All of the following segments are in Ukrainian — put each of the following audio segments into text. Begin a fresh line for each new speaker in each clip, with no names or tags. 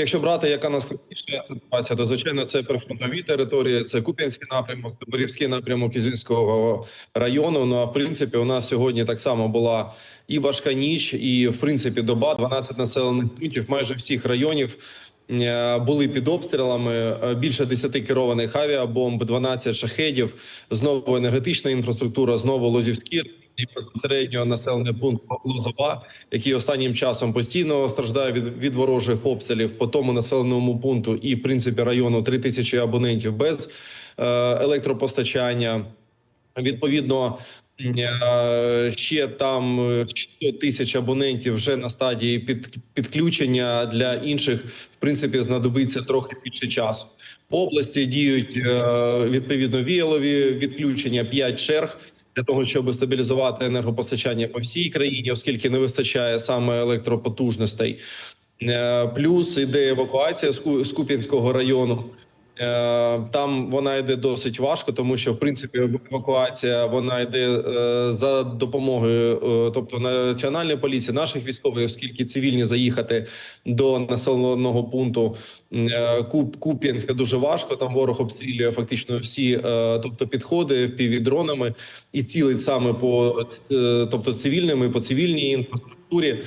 Якщо брати, яка найскладніша ситуація, то звичайно це прифронтові території, це Куп'янський напрямок, Борівський напрямок Ізюнського району. Ну а в принципі, у нас сьогодні так само була і важка ніч, і в принципі доба 12 населених пунктів майже всіх районів. Е, Були під обстрілами е, більше 10 керованих авіабомб, 12 шахедів, знову енергетична інфраструктура, знову Лозівські і безпосередньо населений пункт Лозова, який останнім часом постійно страждає від, від ворожих обстрілів по тому населеному пункту, і в принципі району 3 тисячі абонентів без е, електропостачання. Відповідно, ще там е, 100 тисяч абонентів вже на стадії під, підключення для інших, в принципі, знадобиться трохи більше часу. По області діють е, відповідно віялові відключення 5 черг для того, щоб стабілізувати енергопостачання по всій країні, оскільки не вистачає саме електропотужностей. Е, Плюс іде евакуація з Ку- з Куп'янського району. Е, Там вона йде досить важко, тому що в принципі евакуація вона йде е, за допомогою, е, тобто національної поліції, наших військових, оскільки цивільні заїхати до населеного пункту Куп Куп'янська дуже важко. Там ворог обстрілює фактично всі, тобто підходи впівдронами і цілить саме по тобто цивільними по цивільній інфраструктурі.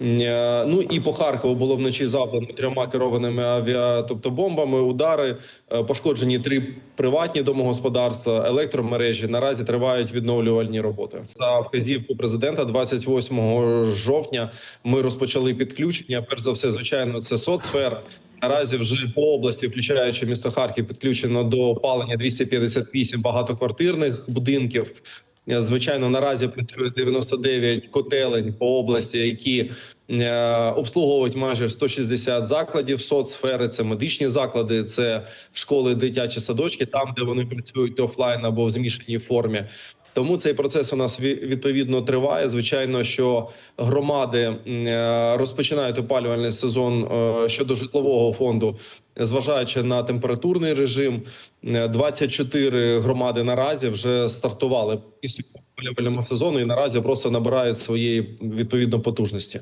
Е, Ну і по Харкову було вночі завдано трьома керованими авіа, тобто бомбами, удари. Е, Пошкоджені три приватні домогосподарства, електромережі. Наразі тривають відновлювальні роботи. За вказівку президента, 28 жовтня, ми розпочали підключення. Перш за все, звичайно, це соцсфера. Наразі вже по області, включаючи місто Харків, підключено до опалення 258 багатоквартирних будинків. Звичайно, наразі працює 99 котелень по області, які е, обслуговують майже 160 закладів соцсфери. Це медичні заклади, це школи, дитячі садочки, там де вони працюють офлайн або в змішаній формі. Тому цей процес у нас ві- відповідно триває. Звичайно, що громади е, розпочинають опалювальний сезон е, щодо житлового фонду, зважаючи на температурний режим. Е, 24 громади наразі вже стартували після сезону і наразі просто набирають своєї відповідно потужності.